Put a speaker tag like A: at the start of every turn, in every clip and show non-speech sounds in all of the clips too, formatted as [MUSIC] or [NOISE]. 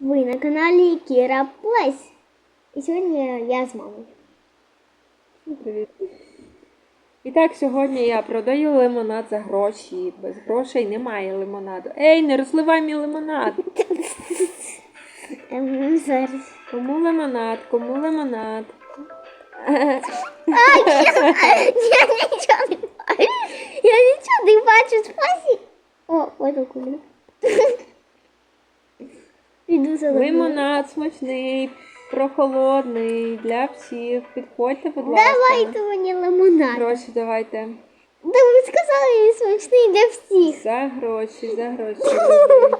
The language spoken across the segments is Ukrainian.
A: Ви на каналі Кіра Плейс. І сьогодні я з мамою.
B: Привіт. І так, сьогодні я продаю лимонад за гроші. Без грошей немає лимонаду. Ей, не розливай мій лимонад.
A: Зараз.
B: Кому лимонад, кому лимонад.
A: Я нічого не бачу. Я нічого не бачу. Спасі. О, ось куля. Піду за.
B: Лимонад смачний, прохолодний для всіх. Підходьте, будь ласка.
A: Давайте мені лимонад.
B: Гроші давайте.
A: Да ви сказали, він смачний для всіх.
B: За гроші, за гроші. люди.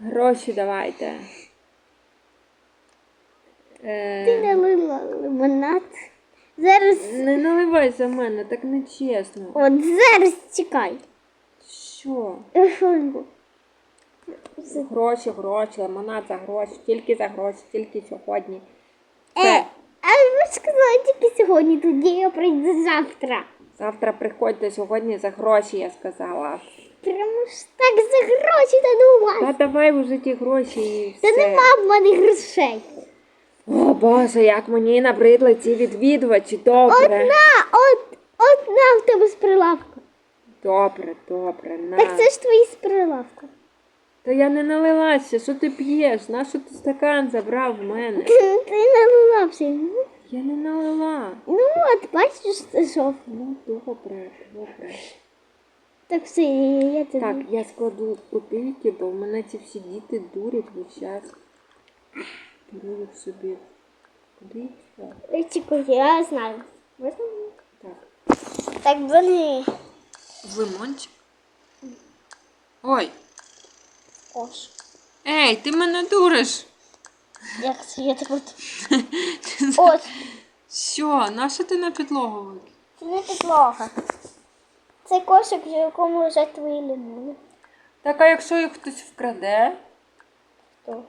B: [LAUGHS] Гроші давайте.
A: Ти
B: Е,
A: налила лимонад. Зараз.
B: не наливай за мене, так не чесно.
A: От зараз чекай.
B: Що?
A: Е, Що був?
B: Гроші, гроші, лимонад за гроші, тільки за гроші, тільки сьогодні.
A: Е, а ви сказали тільки сьогодні, тоді я прийду завтра.
B: Завтра приходьте сьогодні за гроші, я сказала.
A: Прямо ж так за гроші та не у вас.
B: Та давай вже ті гроші і
A: Та нема в мене грошей.
B: О Боже, як мені набридли ці відвідувачі. Добре.
A: Одна, от, одна в тебе з прилавка.
B: Добре, добре, на.
A: Так це ж твої з прилавка.
B: Та я не налилася, що ти п'єш? Нащо ти стакан забрав в мене?
A: Ти наливався. Ну,
B: Я не налила.
A: Ну от, бачиш, це що.
B: Ну, добре, добре.
A: Так все, я тебе.
B: Так, я складу копійки, бо в мене ці всі діти дурять весь час. Беру їх собі. Куди їх?
A: Чекай, я знаю. Можна?
B: Так.
A: Так вони.
B: Лимончик. Ой,
A: Кош.
B: ей, ти мене дуриш.
A: Як це я тебе. [LAUGHS] От,
B: Що, нащо ти на підлогу викинув?
A: це не підлога. Це кошик, в якому лежать твої лимони.
B: Так, а якщо їх хтось вкраде?
A: Хто?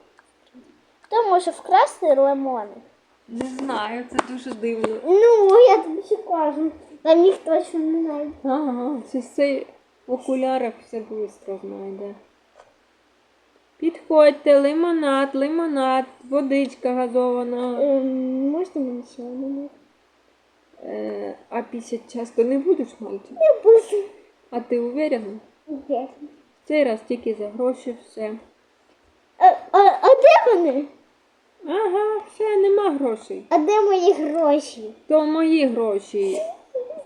A: Хто може вкрасти лимони?
B: Не знаю, це дуже дивно.
A: Ну, я тобі ще кажу. Там їх точно не знайде.
B: Ага, це цей в окулярах все швидко знайде. Підходьте, лимонад, лимонад, водичка газована.
A: Ем, можна мені ще лимонад?
B: Е, а пісять часто не будеш, мальчик?
A: Я буду.
B: А ти уверена?
A: Де?
B: Цей раз тільки за гроші все.
A: А, а, а де вони?
B: Ага, все, нема грошей.
A: А де мої гроші?
B: То мої гроші.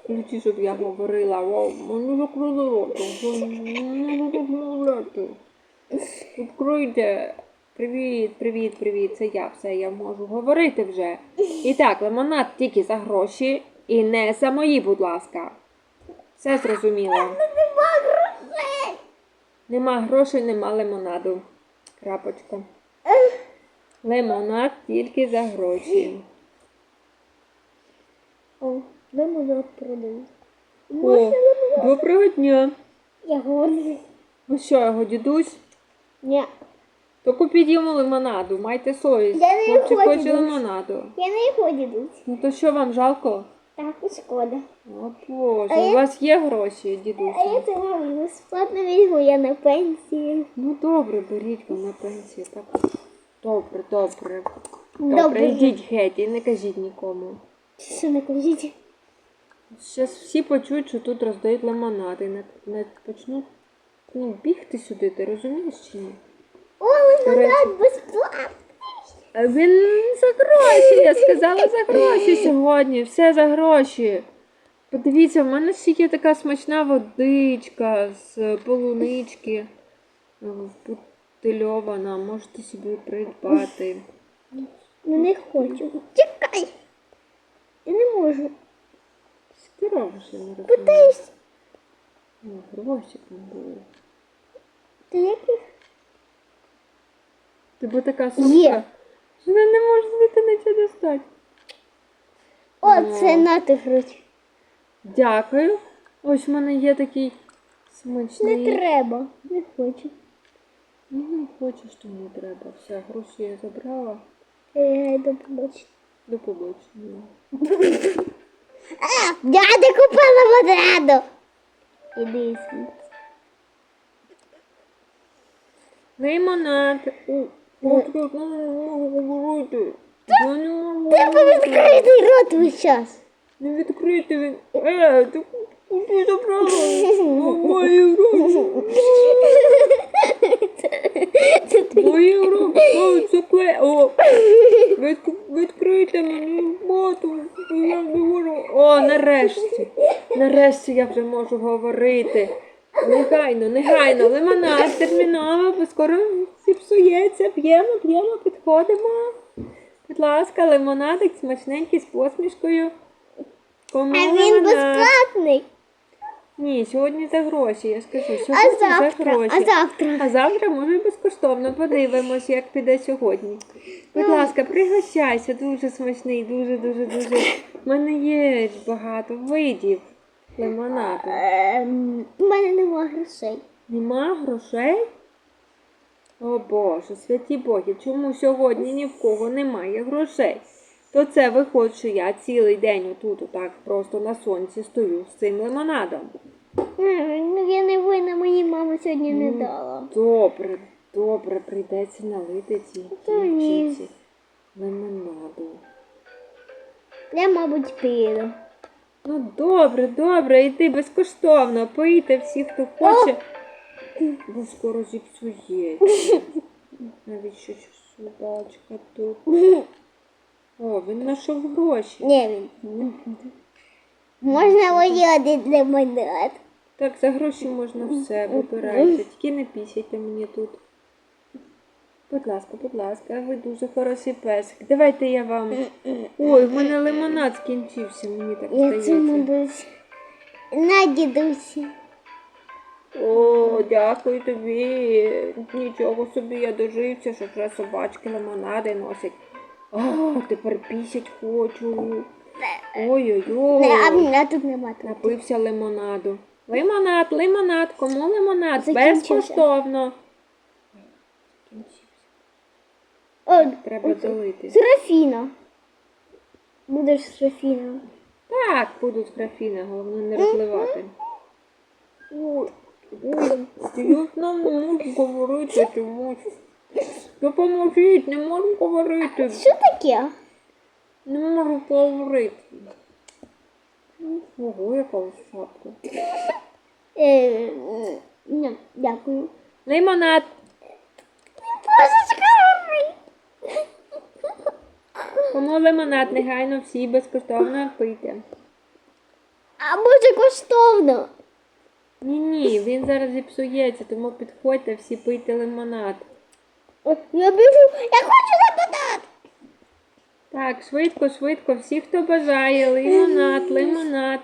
B: Ключі, щоб я говорила. Вау, мені закрили рота. Мені закрили рота. Привіт, привіт, привіт. Це я все, я можу говорити вже. І так, лимонад тільки за гроші і не за мої, будь ласка. Все зрозуміло.
A: Нема грошей.
B: Нема грошей, нема лимонаду. Крапочка. Лимонад тільки за гроші.
A: О, лимонад продаю.
B: О, доброго дня.
A: Я говорю.
B: Ну що, його дідусь?
A: Ні.
B: То купіть йому лимонаду, майте совість.
A: Я не
B: Хлопчик
A: хочу,
B: хоче
A: дідусь.
B: лимонаду.
A: Я не ходю.
B: Ну то що вам жалко?
A: Так, і шкода.
B: О Боже,
A: А я-
B: у вас є гроші,
A: А я
B: дідусь?
A: це мамі безплатно візьму, я на пенсії.
B: Ну добре, беріть ви на пенсію. Так. Добре, добре. Добре,
A: Добре.
B: йдіть геть і не кажіть нікому.
A: Що не кажіть?
B: Зараз всі почують, що тут роздають лимонад і не, не почнуть ну, бігти сюди, ти розумієш чи ні?
A: О, він лимонад безплатно.
B: А Він за гроші, я сказала за гроші сьогодні. Все за гроші. Подивіться, в мене ще є така смачна водичка з полунички. е, Бутильована, можете собі придбати.
A: Ну не хочу. Чекай. Я не можу.
B: Що ти робиш, я не розумію.
A: Питаюсь.
B: О, гроші там були.
A: Ти яких?
B: Тебе така сумка, що не можу звідти нічого достати.
A: О,
B: Ну.
A: це на ти гроші.
B: Дякую. Ось в мене є такий смачний.
A: Не треба. Не хочу.
B: Ну, не хочеш, то не треба. Все, гроші я забрала.
A: Я йду побачити.
B: До побачення. [LAUGHS]
A: А, я не купила лимонаду. Іди звідси.
B: Лимонад. О, от я не можу говорити.
A: відкритий рот весь час.
B: Не відкрити він. Е, ти куди забрала?
A: Це твій. [LAUGHS]
B: Мої руки. О, це кле. О, від, відкрийте мені боту. Я можу. О, нарешті. Нарешті я вже можу говорити. Негайно, негайно, лимонад терміново, бо скоро зіпсується. П'ємо, п'ємо, підходимо. Будь ласка, лимонадик смачненький з посмішкою. Кому
A: А він безплатний.
B: Ні, сьогодні за гроші, я скажу.
A: А
B: Сьогодні за
A: завтра,
B: гроші.
A: а завтра.
B: А завтра може безкоштовно. Подивимось, як піде сьогодні. Будь ласка, пригощайся, дуже смачний, дуже, дуже, дуже. У мене є багато видів лимонаду.
A: Ем, У мене нема грошей.
B: Нема грошей? О Боже, святі боги, чому сьогодні ні в кого немає грошей? То це виходить, що я цілий день отут отак просто на сонці стою з цим лимонадом.
A: Ну я не винна, мені мама сьогодні не дала.
B: Добре, добре, прийдеться налити цій дівчинці лимонаду.
A: Я, мабуть, піду.
B: Ну добре, добре, йди безкоштовно, пийте всі, хто хоче. Бо скоро зіпсується. Навіщо ця собачка тут? О, він знайшов гроші.
A: Ні, він. Можна мені один лимонад.
B: Так, за гроші можна все, вибирайте. Тільки не пісяйте мені тут. Будь ласка, будь ласка, ви дуже хороший песик. Давайте я вам. Ой, в мене лимонад скінчився, мені так
A: Я це,
B: здається.
A: На дідусі.
B: О, дякую тобі. Нічого собі я дожився, що вже собачки лимонади носять. О, тепер пісять хочу.
A: А
B: Ой-ой-ой.
A: мене тут нема тут.
B: Напився лимонаду. Лимонад, лимонад, кому лимонад?
A: Закінчився.
B: Безкоштовно.
A: О,
B: Треба долити.
A: Серафіна. Будеш Серафіна.
B: Так, буду з графіна, головне не розливати. Ой, нам не можу говорити чомусь. Допоможіть, не можу говорити.
A: Що таке?
B: Не можу говорити. Ого, яка шапка.
A: Е, ні, дякую.
B: Лимонад.
A: Божечка,
B: Кому лимонад, негайно всі безкоштовно пийте.
A: А може коштовно?
B: Ні, ні, він зараз зіпсується, тому підходьте, всі пийте лимонад.
A: Я біжу, я хочу лимонад.
B: Так, швидко, швидко, всі, хто бажає, лимонад, лимонад.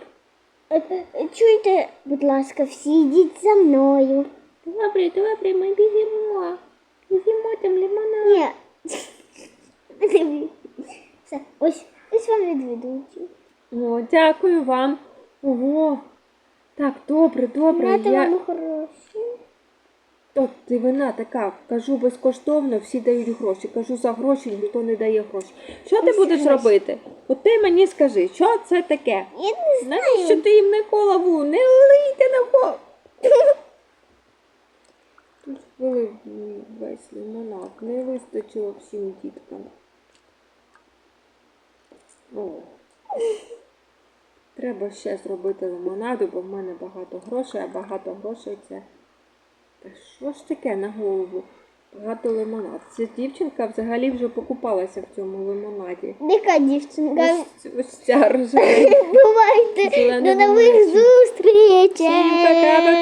A: Чуйте, будь ласка, всі йдіть за мною.
B: Добре, добре, ми біжимо. Біжимо там лимонад.
A: Ні. [LAUGHS] Все, ось, ось вам відвідувачі.
B: О, дякую вам. Ого. Так, добре, добре.
A: Нате
B: Я...
A: вам хороші.
B: От дивина така, кажу безкоштовно, всі дають гроші. Кажу за гроші, ніхто не дає гроші. Що ти
A: Ось
B: будеш
A: гроші.
B: робити? От ти мені скажи, що це таке?
A: Я не знаю.
B: Навіщо ти їм на голову? Не лийте на голову. Тут вилив весь лимонад. Не вистачило всім діткам. О. Треба ще зробити лимонаду, бо в мене багато грошей, а багато грошей це. Та що ж таке на голову? Багато лимонад. Ця дівчинка взагалі вже покупалася в цьому лимонаді.
A: Яка дівчинка?
B: Ось, ось ця рожева. [LAUGHS]
A: Бувайте. До нових зустрічей.
B: Всім пока-пока.